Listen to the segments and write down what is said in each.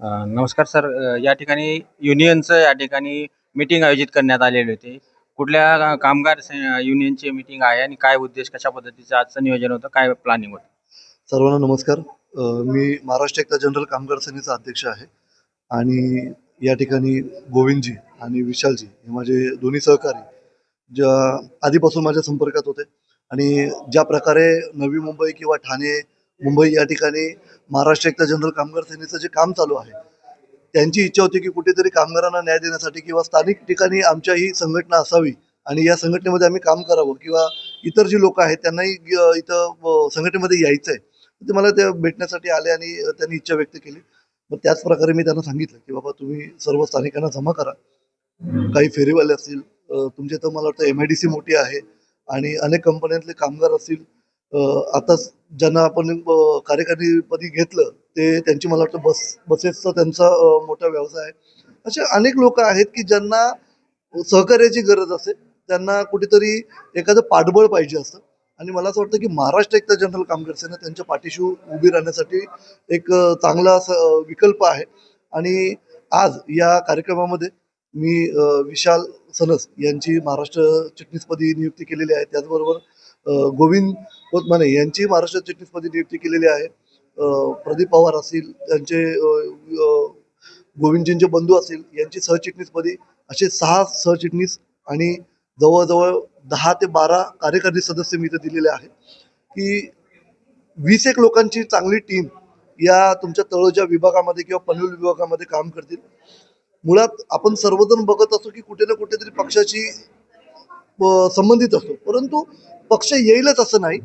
नमस्कार सर. या ठिकाणी युनियनचं या ठिकाणी मीटिंग आयोजित करण्यात आलेली होती. कुठल्या कामगार युनियनची मीटिंग आहे आणि काय उद्देश कशा पद्धतीचं आजचं नियोजन होतं काय प्लॅनिंग होतं? सर्वांना नमस्कार. मी महाराष्ट्र एकता जनरल कामगार सेनेचा अध्यक्ष आहे आणि या ठिकाणी गोविंदजी आणि विशालजी हे माझे दोन्ही सहकारी ज्या आधीपासून माझ्या संपर्कात होते आणि ज्या प्रकारे नवी मुंबई किंवा ठाणे मुंबई या ठिकाणी महाराष्ट्र एकता जनरल कामगार सेनेचं जे काम चालू आहे त्यांची इच्छा होती की कुठेतरी कामगारांना न्याय देण्यासाठी किंवा स्थानिक ठिकाणी आमच्या ही संघटना असावी आणि या संघटनेमध्ये आम्ही काम करावं किंवा इतर जी लोक आहेत त्यांनाही इथं संघटनेमध्ये यायचं आहे ते मला ते भेटण्यासाठी आले आणि त्यांनी इच्छा व्यक्त केली. मग त्याच प्रकारे मी त्यांना सांगितलं की बाबा तुम्ही सर्व स्थानिकांना जमा करा. काही फेरीवाले असतील तुमच्या इथं मला वाटतं एम आय डी सी मोठी आहे आणि अनेक कंपन्यांतले कामगार असतील आता ज्यांना आपण कार्यकारीपदी कार्यकारिणीपदी घेतलं ते त्यांची मला वाटतं बस बसेसचा त्यांचा मोठा व्यवसाय आहे. असे अनेक लोक आहेत की ज्यांना सहकार्याची गरज असते त्यांना कुठेतरी एखादं पाठबळ पाहिजे असतं. आणि मला असं वाटतं की महाराष्ट्र एकता जनरल कामगार सेना त्यांच्या पाठीशी उभी राहण्यासाठी एक चांगला असं विकल्प आहे. आणि आज या कार्यक्रमामध्ये मी विशाल सनस यांची महाराष्ट्र चिटणीसपदी नियुक्ती केलेली आहे. त्याचबरोबर गोविंद कोतमाने यांची महाराष्ट्र चिटणीसपदी नियुक्ती केलेली आहे. प्रदीप पवार असतील त्यांचे गोविंदजींचे बंधू असतील यांची सहचिटणीसपदी असे सहा सहचिटणीस आणि जवळजवळ दहा ते बारा कार्यकारी सदस्य मी इथे दिलेले आहेत. की वीस एक लोकांची चांगली टीम या तुमच्या तळोजा विभागामध्ये किंवा पनवेल विभागामध्ये काम करतील. मुळात आपण सर्वजण बघत असतो की कुठे ना कुठेतरी पक्षाची संबंधित असतो. परंतु पक्ष येईलच असं नाही.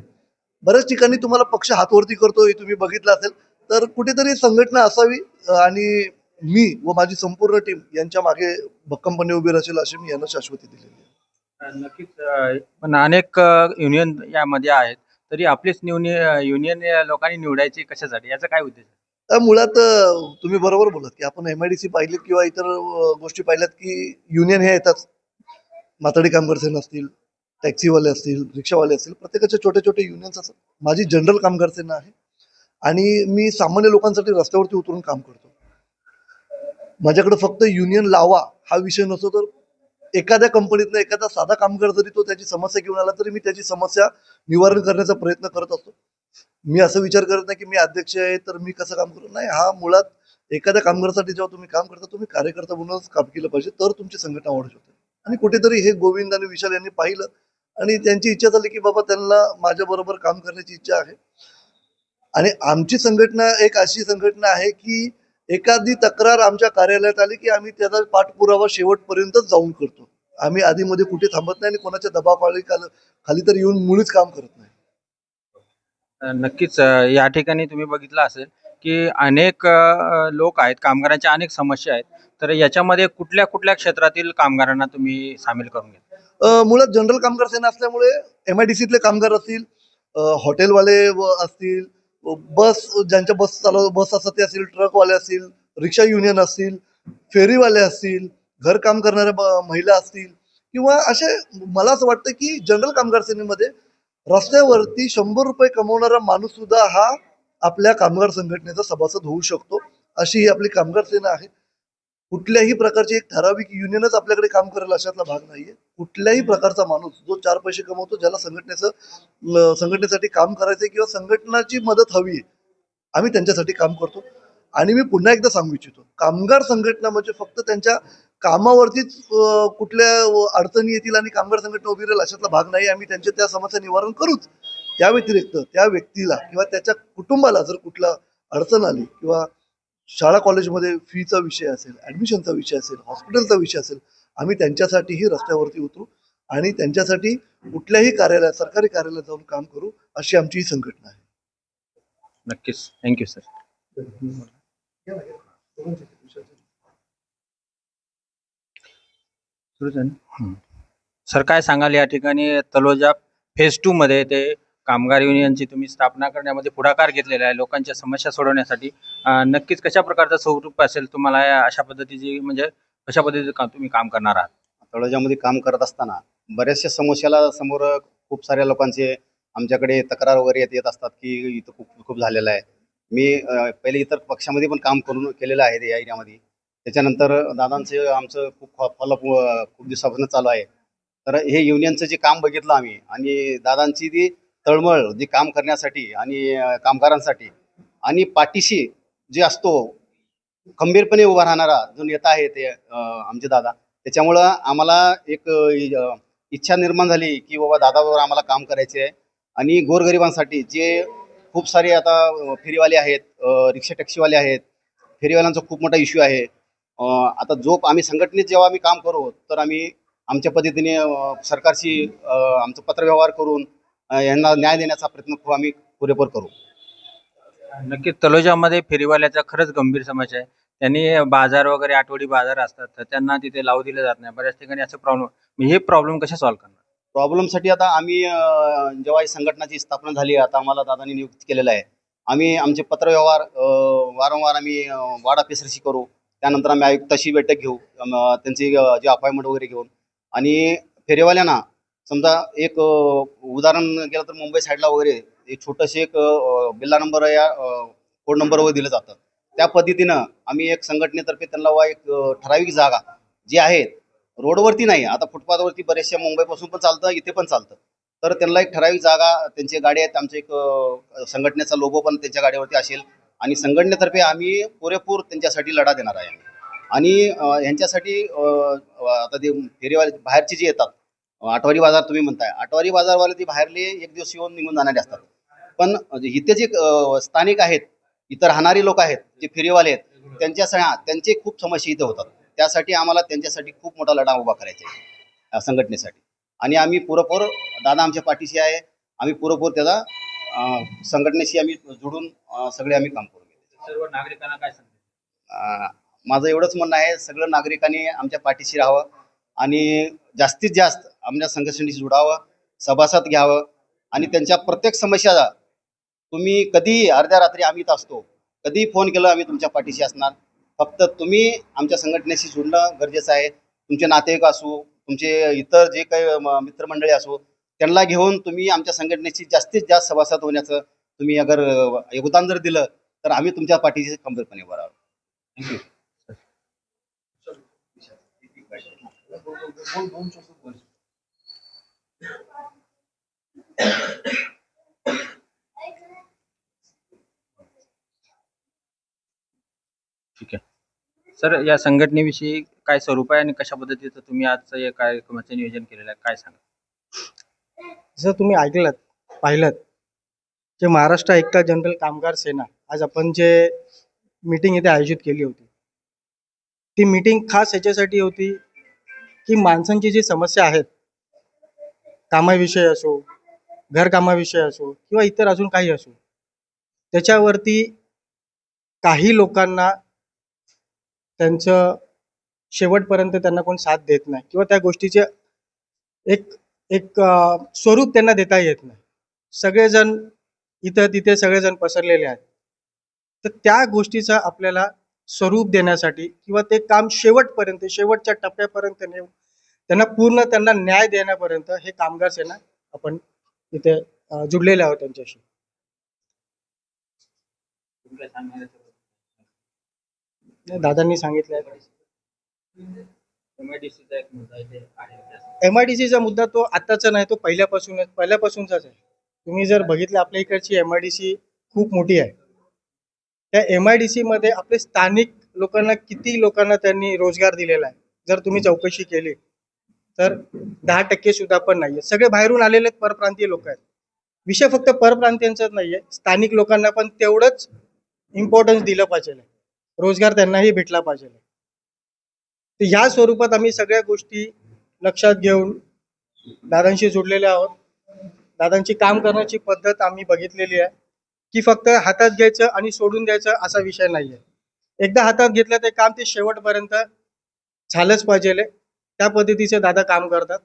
बऱ्याच ठिकाणी तुम्हाला पक्ष हातवरती करतो हे तुम्ही बघितलं असेल. तर कुठेतरी संघटना असावी आणि मी व माझी संपूर्ण टीम यांच्या मागे भक्कमपणे उभी राहील अशी मी यांना शाश्वती दिलेली आहे. नक्कीच पण अनेक युनियन यामध्ये आहेत. तरी आपलीच युनियन युनियन लोकांनी निवडायची कशासाठी? याचा काय उद्देश मुळात तुम्ही बरोबर बोलत की आपण एम आय डी सी पाहिलीत किंवा इतर गोष्टी पाहिल्यात की युनियन हे येतात. माथाडी कामगार सेना असतील टॅक्सीवाले असतील रिक्षावाले असतील प्रत्येकाचे छोटे छोटे युनियन्स असतात. माझी जनरल कामगार सेना आहे आणि मी सामान्य लोकांसाठी रस्त्यावरती उतरून काम करतो. माझ्याकडे फक्त युनियन लावा हा विषय नसतो तर एखाद्या कंपनीतनं एखादा साधा कामगार जरी तो त्याची समस्या घेऊन आला तरी मी त्याची समस्या निवारण करण्याचा प्रयत्न करत असतो. मी असं विचार करत नाही की मी अध्यक्ष आहे तर मी कसं काम करू? नाही हा मुळात एखाद्या कामगारासाठी जेव्हा तुम्ही काम करता तुम्ही कार्यकर्ता म्हणूनच काम केलं पाहिजे तर तुमची संघटना वाढू शकते. आणि कुठेतरी हे गोविंद आणि विशाल यांनी पाहिलं आणि त्यांची इच्छा झाली की बाबा त्यांना माझ्या बरोबर काम करण्याची इच्छा आहे. आणि आमची संघटना एक अशी संघटना आहे की एखादी तक्रार आमच्या कार्यालयात आली की आम्ही त्याचा पाठपुरावा शेवटपर्यंतच जाऊन करतो. आम्ही आधीमध्ये कुठे थांबत नाही आणि कोणाच्या दबावाखाली खाल- खाली तर येऊन मुळीच काम करत नाही. नक्कीच या ठिकाणी तुम्ही बघितलं असेल. की अनेक लोक आहेत कामगारांच्या अनेक समस्या आहेत. तर याच्यामध्ये कुठल्या कुठल्या क्षेत्रातील कामगारांना तुम्ही सामील करून घेता? अ, मुळात जनरल कामगार सेना असल्यामुळे एम आय डी सीतले कामगार असतील अ, हॉटेलवाले व असतील बस ज्यांच्या बस चालव बस असतात ते असतील ट्रकवाले असतील रिक्षा युनियन असतील फेरीवाले असतील घर काम करणाऱ्या ब- महिला असतील किंवा असे मला असं वाटतं की जनरल कामगार सेनेमध्ये रस्त्यावरती शंभर रुपये कमवणारा माणूस सुद्धा हा आपल्या कामगार संघटनेचा सभासद होऊ शकतो. अशी ही आपली कामगार सेना आहे. कुठल्याही प्रकारची एक ठराविक युनियनच आपल्याकडे काम करेल अशातला भाग नाहीये. कुठल्याही प्रकारचा माणूस जो चार पैसे कमवतो ज्याला संघटनेचं संघटनेसाठी काम करायचंय किंवा संघटनाची मदत हवी आहे आम्ही त्यांच्यासाठी काम करतो. आणि मी पुन्हा एकदा सांगू इच्छितो कामगार संघटना म्हणजे फक्त त्यांच्या कामावरतीच कुठल्या अडचणी येतील आणि कामगार संघटना उभी राहील अशातला भाग नाही. आम्ही त्यांच्या त्या समस्या निवारण करूच. त्या व्यतिरिक्त त्या व्यक्तीला किंवा त्याच्या कुटुंबाला जर कुठला अडचण आली किंवा शाळा कॉलेजमध्ये फीचा विषय असेल ऍडमिशनचा विषय असेल हॉस्पिटलचा विषय असेल आम्ही त्यांच्यासाठीही रस्त्यावरती उतरू आणि त्यांच्यासाठी कुठल्याही कार्यालयात सरकारी कार्यालयात जाऊन काम करू अशी आमची ही संघटना आहे. नक्कीच. थँक्यू सर सर काय सांगाल या ठिकाणी? तलोजा फेज टू मध्ये ते कामगार युनियनची तुम्ही स्थापना करण्यामध्ये पुढाकार घेतलेला आहे लोकांच्या समस्या सोडवण्यासाठी. नक्कीच कशा प्रकारचं स्वरूप असेल तुम्हाला अशा पद्धतीची म्हणजे कशा पद्धतीचं का तुम्ही काम करणार आहात? तळोजामध्ये काम करत असताना बऱ्याचशा समस्याला समोर खूप साऱ्या लोकांचे आमच्याकडे तक्रार वगैरे येत येत असतात की इथं खूप खूप झालेलं आहे. मी पहिले इतर पक्षामध्ये पण काम करून केलेलं आहे या एरियामध्ये. त्याच्यानंतर दादांचं आमचं खूप फॉलोअप खूप दिवसापासून चालू आहे. तर हे युनियनचं जे काम बघितलं आम्ही आणि दादांची ती तळमळ जी काम करण्यासाठी आणि कामगारांसाठी आणि पाठीशी जे असतो खंबीरपणे उभा राहणारा जो नेता आहे ते आमचे दादा. त्याच्यामुळं आम्हाला एक इच्छा निर्माण झाली की बाबा दादाबरोबर आम्हाला काम करायचे आहे. आणि गोरगरिबांसाठी जे खूप सारे आता फेरीवाले आहेत रिक्षा टॅक्सीवाले आहेत फेरीवाल्यांचा खूप मोठा इश्यू आहे. आता जो आम्ही संघटनेत जेव्हा आम्ही काम करू तर आम्ही आमच्या पद्धतीने सरकारशी आमचं पत्रव्यवहार करून यांना न्याय देण्याचा प्रयत्न खूप आम्ही पुरेपूर करू. नक्कीच तलोजामध्ये फेरीवाल्याचा खरंच गंभीर समस्या आहे. त्यांनी बाजार वगैरे आठवडी बाजार असतात तर त्यांना तिथे लावू दिले जात नाही. बऱ्याच ठिकाणी असं प्रॉब्लेम हे प्रॉब्लेम कसे सॉल्व्ह करणार? प्रॉब्लेमसाठी आता आम्ही जेव्हा ही संघटनाची स्थापना झाली आता आम्हाला दादांनी नियुक्त केलेलं आहे. आम्ही आमचे पत्रव्यवहार वारंवार आम्ही वार्ड ऑफिसरशी करू. त्यानंतर आम्ही आयुक्ताशी बैठक घेऊ. त्यांची जे अपॉइंटमेंट वगैरे घेऊन. आणि फेरीवाल्यांना समजा एक उदाहरण गेलं तर मुंबई साईडला वगैरे एक छोटंसे एक बिल्ला नंबर या कोड नंबरवर दिलं जातं. त्या पद्धतीनं आम्ही एक संघटनेतर्फे त्यांना वा एक ठराविक जागा जी आहे रोडवरती नाही आता फुटपाथवरती बरेचशा मुंबईपासून पण चालतं इथे पण चालतं. तर त्यांना एक ठराविक जागा त्यांची गाडी आहेत आमचं एक संघटनेचा लोगो पण त्यांच्या गाडीवरती असेल. आणि संघटनेतर्फे आम्ही पुरेपूर त्यांच्यासाठी लढा देणार आहे. आणि ह्यांच्यासाठी आता ते फेरीवाले बाहेरचे जे येतात आठवारी बाजार तुम्ही म्हणताय. आठवारी बाजारवाले ते बाहेरले एक दिवस येऊन निघून जाणारे असतात. पण इथे जे स्थानिक आहेत इतर राहणारी लोक आहेत जे फेरीवाले आहेत त्यांच्या त्यांचे खूप समस्या इथे होतात. त्यासाठी आम्हाला त्यांच्यासाठी खूप मोठा लढा उभा करायचा आहे संघटनेसाठी. आणि आम्ही पुरेपूर दादा आमच्या पाठीशी आहे आम्ही पुरेपूर त्याचा अ, संघटनेशी आम्ही जुडून सगळे आम्ही काम करू सर्व नागरिकांना काय सांगतो माझं एवढंच म्हणणं आहे सगळं नागरिकांनी आमच्या पाठीशी राहावं आणि जास्तीत जास्त आमच्या संघटनेशी जुडावं सभासद घ्यावं आणि त्यांच्या प्रत्येक समस्या तुम्ही कधी अर्ध्या रात्री आम्ही इथं असतो कधी फोन केलं आम्ही तुमच्या पाठीशी असणार फक्त तुम्ही आमच्या संघटनेशी जुडणं गरजेचं आहे तुमचे नातेवाईक असो तुमचे इतर जे काही मित्रमंडळी असो त्यांना घेऊन तुम्ही आमच्या संघटनेशी जास्तीत जास्त सभासद होण्याचं तुम्ही अगर योगदान जर दिलं तर आम्ही तुमच्या पाठीशी खंबीरपणे उभं राहू थँक्यू तर सर या संघटनेविषयी काय स्वरूप आहे आणि कशा पद्धतीचं तुम्ही आजचं या कार्यक्रमाचं नियोजन केलेलं आहे? काय सांगा जसं तुम्ही ऐकलं पाहिलं जे महाराष्ट्र एकता जनरल कामगार सेना आज आपण जे मीटिंग इथे आयोजित केली होती ती मीटिंग खास याच्यासाठी होती की माणसांची जी समस्या आहेत कामाविषयी असो घरकामाविषयी असो किंवा इतर अजून काही असो त्याच्यावरती काही लोकांना त्यांचं शेवटपर्यंत त्यांना कोण साथ देत नाही किंवा त्या गोष्टीचे एक एक स्वरूप त्यांना देता येत नाही. सगळेजण इथं तिथे सगळेजण पसरलेले आहेत. तर त्या गोष्टीचं आपल्याला स्वरूप देण्यासाठी किंवा ते काम शेवटपर्यंत शेवटच्या टप्प्यापर्यंत नेऊन त्यांना पूर्ण त्यांना न्याय देण्यापर्यंत हे कामगार सेना आपण इथे जुडलेले आहोत त्यांच्याशी तुम्ही काय सांगणार आहे दादांनी सांगितलं एम आय डी सीचा मुद्दा तो आत्ताचा नाही तो पहिल्यापासूनच पहिल्यापासूनचाच आहे. तुम्ही जर बघितलं आपल्या इकडची एम आय डी सी खूप मोठी आहे. त्या एम आय डी सीमध्ये आपले स्थानिक लोकांना किती लोकांना त्यांनी रोजगार दिलेला आहे? जर तुम्ही चौकशी केली तर दहा टक्के सुद्धा पण नाहीये. सगळे बाहेरून आलेले परप्रांतीय लोक आहेत. विषय फक्त परप्रांतीयांचाच नाहीये. स्थानिक लोकांना पण तेवढंच इम्पॉर्टन्स दिलं पाहिजे रोजगार त्यांनाही भेटला पाहिजे. ह्या स्वरूपात आम्ही सगळ्या गोष्टी लक्षात घेऊन दादांशी जोडलेले आहोत. दादांची काम करण्याची पद्धत आम्ही बघितलेली आहे. की फक्त हातात घ्यायचं आणि सोडून द्यायचं असा विषय नाही आहे एकदा हातात घेतलं ते काम ते शेवटपर्यंत झालंच पाहिजे त्या पद्धतीचे दादा काम करतात.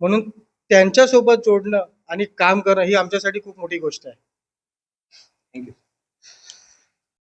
म्हणून त्यांच्यासोबत जोडणं आणि काम करणं ही आमच्यासाठी खूप मोठी गोष्ट आहे. थँक्यू